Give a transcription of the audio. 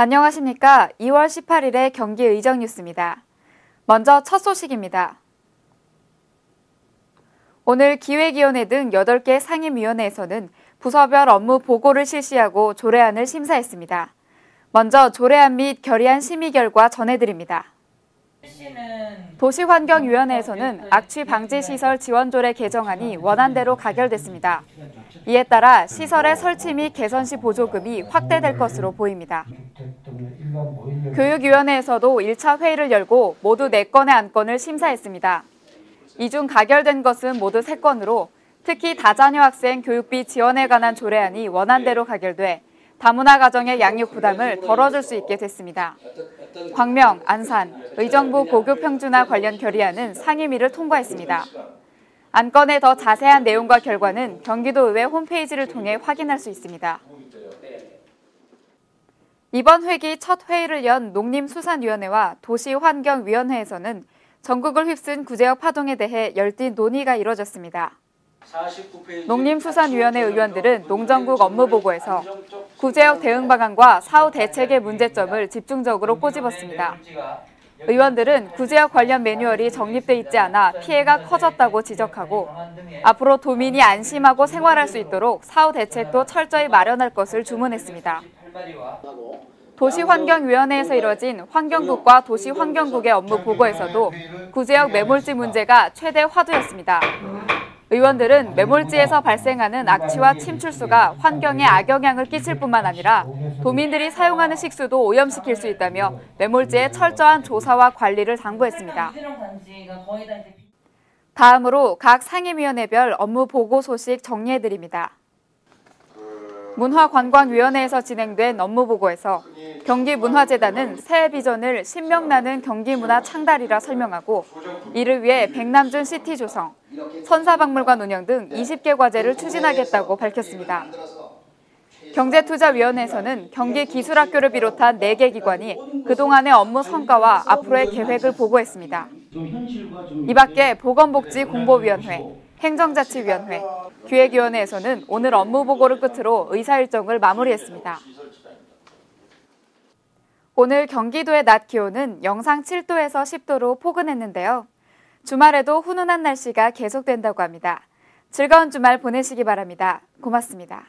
안녕하십니까. 2월 18일의 경기 의정 뉴스입니다. 먼저 첫 소식입니다. 오늘 기획위원회 등 8개 상임위원회에서는 부서별 업무 보고를 실시하고 조례안을 심사했습니다. 먼저 조례안 및 결의안 심의 결과 전해드립니다. 도시환경위원회에서는 악취 방지 시설 지원조례 개정안이 원안대로 가결됐습니다. 이에 따라 시설의 설치 및 개선 시 보조금이 확대될 것으로 보입니다. 교육위원회에서도 1차 회의를 열고 모두 4건의 안건을 심사했습니다. 이 중 가결된 것은 모두 3건으로 특히 다자녀 학생 교육비 지원에 관한 조례안이 원안대로 가결돼 다문화 가정의 양육 부담을 덜어줄 수 있게 됐습니다. 광명, 안산, 의정부 고교 평준화 관련 결의안은 상임위를 통과했습니다. 안건의 더 자세한 내용과 결과는 경기도의회 홈페이지를 통해 확인할 수 있습니다. 이번 회기 첫 회의를 연 농림수산위원회와 도시환경위원회에서는 전국을 휩쓴 구제역 파동에 대해 열띤 논의가 이뤄졌습니다. 농림수산위원회 의원들은 농정국 업무보고에서 구제역 대응 방안과 사후 대책의 문제점을 집중적으로 꼬집었습니다. 의원들은 구제역 관련 매뉴얼이 정립돼 있지 않아 피해가 커졌다고 지적하고 앞으로 도민이 안심하고 생활할 수 있도록 사후 대책도 철저히 마련할 것을 주문했습니다. 도시환경위원회에서 이뤄진 환경국과 도시환경국의 업무 보고에서도 구제역 매몰지 문제가 최대 화두였습니다. 의원들은 매몰지에서 발생하는 악취와 침출수가 환경에 악영향을 끼칠 뿐만 아니라 도민들이 사용하는 식수도 오염시킬 수 있다며 매몰지의 철저한 조사와 관리를 당부했습니다. 다음으로 각 상임위원회별 업무 보고 소식 정리해드립니다. 문화관광위원회에서 진행된 업무 보고에서 경기문화재단은 새해 비전을 신명나는 경기문화 창달이라 설명하고 이를 위해 백남준 시티 조성, 선사박물관 운영 등 20개 과제를 추진하겠다고 밝혔습니다. 경제투자위원회에서는 경기기술학교를 비롯한 4개 기관이 그동안의 업무 성과와 앞으로의 계획을 보고했습니다. 이 밖에 보건복지공보위원회, 행정자치위원회, 기획위원회에서는 오늘 업무 보고를 끝으로 의사 일정을 마무리했습니다. 오늘 경기도의 낮 기온은 영상 7도에서 10도로 포근했는데요. 주말에도 훈훈한 날씨가 계속된다고 합니다. 즐거운 주말 보내시기 바랍니다. 고맙습니다.